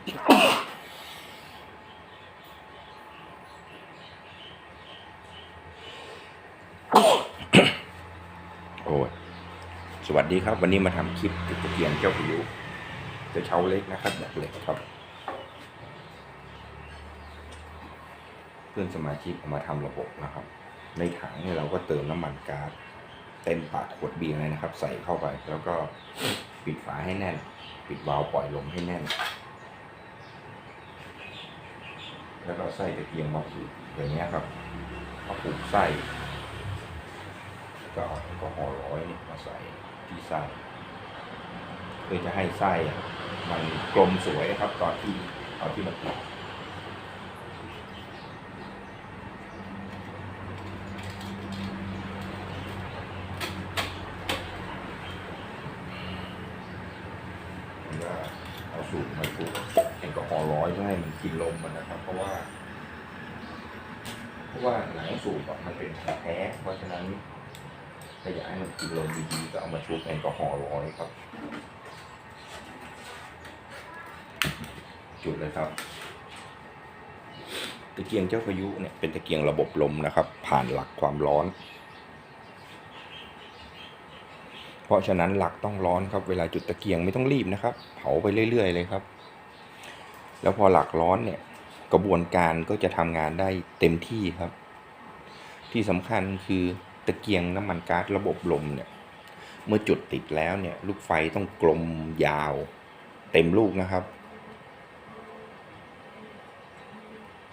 โอ้ยสวัสดีครับ วันนี้มาทำคลิปติดตะเกียงเจ้าพายุจะเช้าเล็กนะครับแบบเล็กครับ เพื่อนสมาชิกเอามาทำระบบนะครับ ในถังเนี่ยเราก็เติมน้ำมันก๊าซเต็มปากขวดเบียร์เลยนะครับ ใส่เข้าไป แล้วก็ปิดฝาให้แน่น ปิดวาล์วปล่อยลมให้แน่น แล้วก็ใส่ตะเกียงมาผูกอย่างเงี้ยครับมาผูกไส้ก็เอาแอลกอฮอล์ร้อยนี่มาใส่ที่ไส้เพื่อจะให้ไส้มันกลมสวยครับตอนที่ตอนที่มันติดผมว่าเอาสูตรมาคลุก แอลกอฮอล์ร้อยเพื่อให้มันกินลมมันนะครับ เพราะว่า เพราะว่าหนังสูบมันเป็นของแท้ เพราะฉะนั้นถ้าอยากให้มันกินลมดีๆก็เอามาชุบแอลกอฮอล์ร้อยครับ จุดเลยครับตะเกียงเจ้าพายุเนี่ยเป็นตะเกียงระบบลมนะครับ ผ่านหลักความร้อน เพราะฉะนั้นหลักต้องร้อนครับ เวลาจุดตะเกียงไม่ต้องรีบนะครับ เผาไปเรื่อยๆเลยครับ แล้วพอหลักร้อนเนี่ยกระบวนการก็จะทำงานได้เต็มที่ครับ ที่สำคัญคือตะเกียงน้ำมันก๊าซระบบลมเนี่ยเมื่อจุดติดแล้วเนี่ยลูกไฟต้องกลมยาว เต็มลูกนะครับ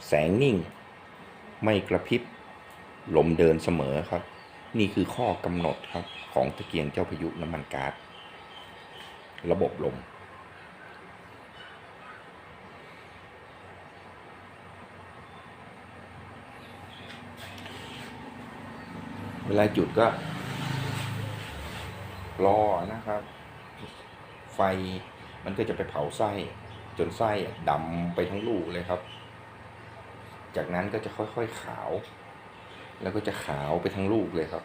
แสงนิ่ง ไม่กระพริบลมเดินเสมอครับ นี่คือข้อกำหนดครับของตะเกียงเจ้าพายุน้ำมันก๊าซระบบลม เวลาจุดก็ รอนะครับ ไฟมันก็จะไปเผาไส้ จนไส้ดำไปทั้งลูกเลยครับ จากนั้นก็จะค่อยๆขาว แล้วก็จะขาวไปทั้งลูกเลยครับ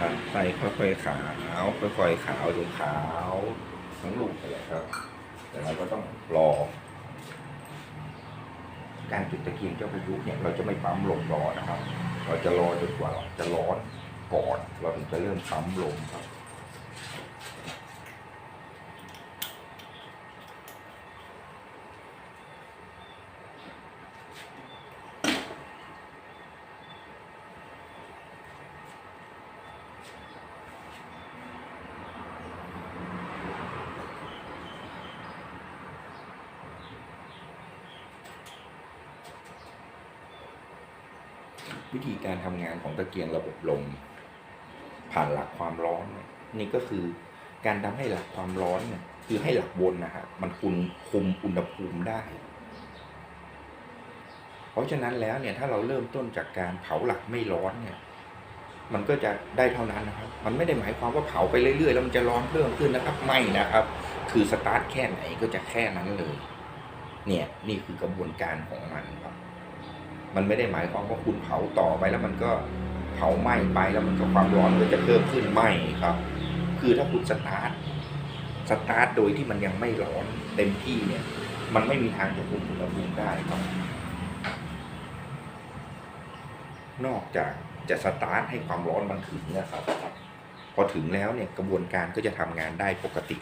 นี่ครับไส้ค่อยๆขาวค่อยๆขาวจนขาวทั้งลูกเลยครับ แต่เราก็ต้องรอ การจุดตะเกียงเจ้าพายุเนี่ยเราจะไม่ปั๊มลมรอนะครับ เราจะรอจนกว่าจะร้อนก่อนเราถึงจะเริ่มปั๊มลมครับ วิธีการทำงานของตะเกียงระบบลม ผ่านหลักความร้อนนี่ก็คือการทำให้หลักความร้อนเนี่ยคือให้หลักบนนะฮะมันคุมคุมอุณหภูมิได้ เพราะฉะนั้นแล้วเนี่ยถ้าเราเริ่มต้นจากการเผาหลักไม่ร้อนเนี่ย มันก็จะได้เท่านั้นนะครับ มันไม่ได้หมายความว่าเผาไปเรื่อยๆแล้วมันจะร้อนเพิ่มขึ้นนะครับ ไม่นะครับ คือสตาร์ทแค่ไหนก็จะแค่นั้นเลย เนี่ยนี่คือกระบวนการของมันครับ มันไม่ได้หมายความว่าคุณเผาต่อไปแล้วมันก็เผาไหม้ไปแล้วมันก็ความร้อนก็จะเพิ่มขึ้นไหม้ครับ คือถ้าคุณสตาร์ทสตาร์ทโดยที่มันยังไม่ร้อนเต็มที่เนี่ย มันไม่มีทางจะคุมอุณหภูมิได้ครับ นอกจากจะสตาร์ทให้ความร้อนมันถึงนะครับ พอถึงแล้วเนี่ยกระบวนการก็จะทำงานได้ปกติ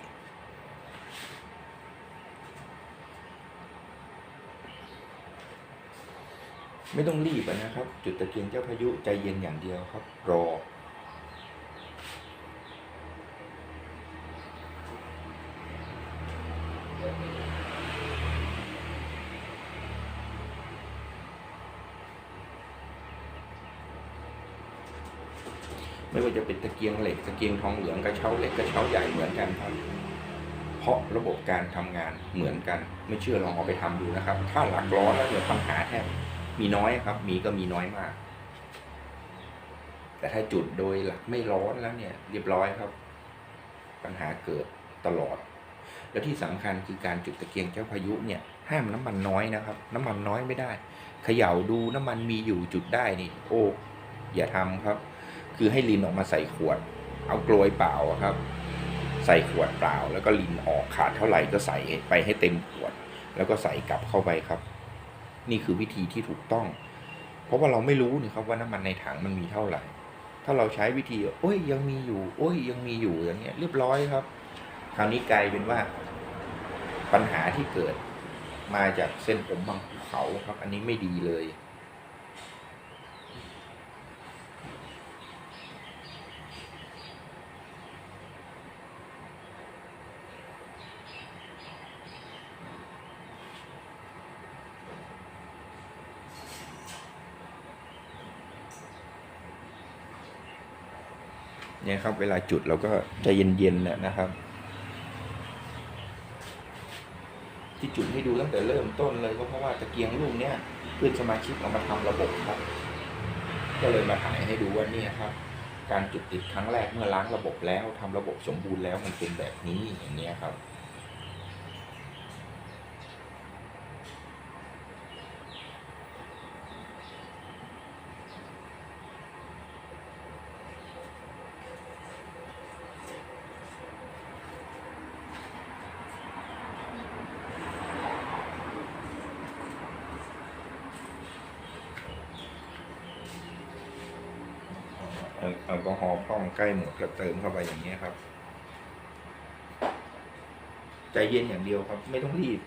ไม่ต้องรีบนะครับ จุดตะเกียงเจ้าพายุใจเย็นอย่างเดียวครับ รอ ไม่ว่าจะเป็นตะเกียงเหล็กตะเกียงทองเหลืองกระเช้าเหล็กกระเช้าใหญ่เหมือนกันครับราะระบบการทำงานเหมือนกัน ไม่เชื่อลองเอาไปทำดูนะครับ ถ้าหลักร้อนแล้วเนี่ยปัญหาแทบ มีน้อยครับ มีก็มีน้อยมาก แต่ถ้าจุดโดยหลักไม่ร้อนแล้วเนี่ย เรียบร้อยครับ ปัญหาเกิดตลอด และที่สำคัญคือการจุดตะเกียงเจ้าพายุเนี่ย ห้ามน้ำมันน้อยนะครับ น้ำมันน้อยไม่ได้ เขย่าดูน้ำมันมีอยู่จุดได้นี่ โอ้อย่าทำครับ คือให้ลินออกมาใส่ขวด เอากลวยเปล่าครับ ใส่ขวดเปล่า แล้วก็ลินออกขาดเท่าไหร่ก็ใส่ไปให้เต็มขวด แล้วก็ใส่กลับเข้าไปครับ นี่คือวิธีที่ถูกต้อง เพราะว่าเราไม่รู้นะครับว่าน้ำมันในถังมันมีเท่าไหร่ ถ้าเราใช้วิธีโอ้ยยังมีอยู่ โอ้ยยังมีอยู่อย่างเงี้ยเรียบร้อยครับ คราวนี้กลายเป็นว่า ปัญหาที่เกิดมาจากเส้นผมบางภูเขาครับ อันนี้ไม่ดีเลย เนี่ยครับ เวลาจุดเราก็ใจเย็นๆนะนะครับ ที่จุดให้ดูตั้งแต่เริ่มต้นเลยก็เพราะว่าตะเกียงลูกเนี้ยเพื่อนสมาชิกเอามาทำระบบครับ ก็เลยมาถ่ายให้ดูว่าเนี่ยครับ การจุดติดครั้งแรกเมื่อล้างระบบแล้วทำระบบสมบูรณ์แล้วมันเป็นแบบนี้อย่างเนี้ยครับ แอลกอฮอล์พร่องใกล้หมดก็เติมเข้าไปอย่างนี้ครับ ใจเย็นอย่างเดียวครับ ไม่ต้องรีบ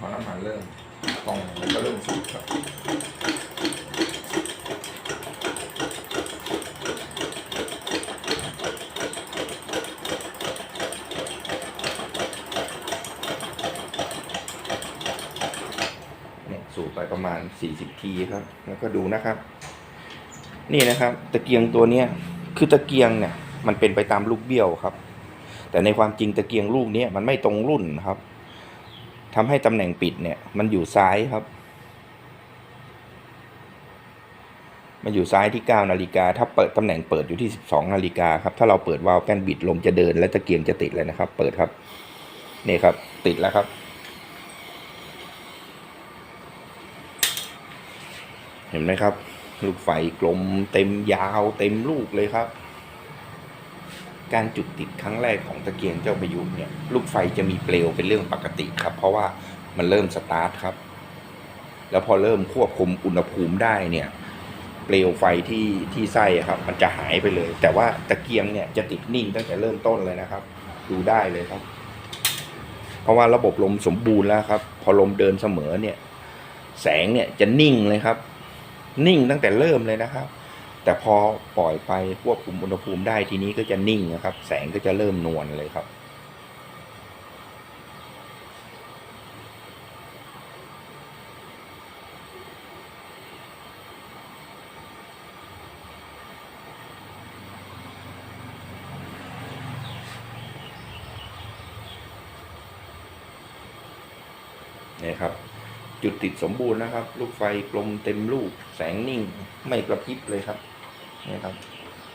พอน้ำมันเริ่มพองมันก็เริ่มสุกครับ เนี่ย สูบไปประมาณ 40 ทีครับ แล้วก็ดูนะครับ นี่นะครับ ตะเกียงตัวเนี้ยคือตะเกียงเนี่ย มันเป็นไปตามลูกเบี้ยวครับ แต่ในความจริงตะเกียงลูกเนี้ยมันไม่ตรงรุ่นครับทำให้ตำแหน่งปิดเนี่ย มันอยู่ซ้ายครับ มันอยู่ซ้ายที่ 9 นาฬิกา ถ้าเปิดตำแหน่งเปิดอยู่ที่ 12 นาฬิกาครับ ถ้าเราเปิดวาล์วแป้นบิดลมจะเดิน และตะเกียงจะติดเลยนะครับ เปิดครับ นี่ครับ ติดแล้วครับ เห็นไหมครับ ลูกไฟกลมเต็มยาวเต็มลูกเลยครับ การจุดติดครั้งแรกของตะเกียงเจ้าประยุกต์เนี่ยลูกไฟจะมีเปลวเป็นเรื่องปกติครับ เพราะว่ามันเริ่มสตาร์ทครับ แล้วพอเริ่มควบคุมอุณหภูมิได้เนี่ยเปลวไฟที่ที่ไส้ครับ มันจะหายไปเลย แต่ว่าตะเกียงเนี่ยจะติดนิ่งตั้งแต่เริ่มต้นเลยนะครับ ดูได้เลยครับ เพราะว่าระบบลมสมบูรณ์แล้วครับ พอลมเดินเสมอเนี่ย แสงเนี่ยจะนิ่งเลยครับ นิ่งตั้งแต่เริ่มเลยนะครับ แต่พอปล่อยไปควบคุมอุณหภูมิได้ทีนี้ก็จะนิ่งนะครับ แสงก็จะเริ่มนวลเลยครับนี่ครับ จุดติดสมบูรณ์นะครับ ลูกไฟกลมเต็มลูกแสงนิ่งไม่กระพริบเลยครับนี่ครับ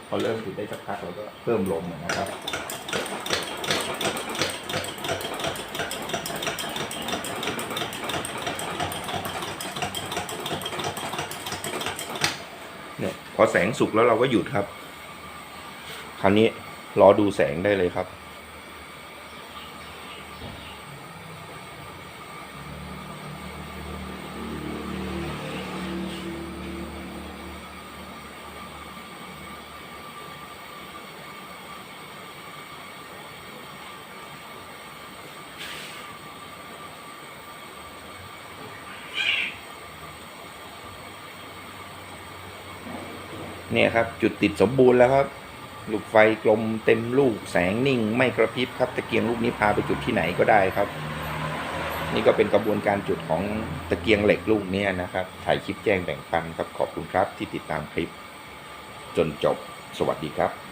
พอเริ่มจุดได้สักพักเราก็เพิ่มลมนะครับเนี่ยพอแสงสุกแล้วเราก็หยุดครับ คราวนี้รอดูแสงได้เลยครับ เนี่ยครับจุดติดสมบูรณ์แล้วครับ ลูกไฟกลมเต็มลูกแสงนิ่ง ไม่กระพริบครับตะเกียงลูกนี้พาไปจุดที่ไหนก็ได้ครับ นี่ก็เป็นกระบวนการจุดของตะเกียงเหล็กลูกนี้นะครับ ถ่ายคลิปแจ้งแบ่งปันครับขอบคุณครับที่ติดตามคลิป จนจบสวัสดีครับ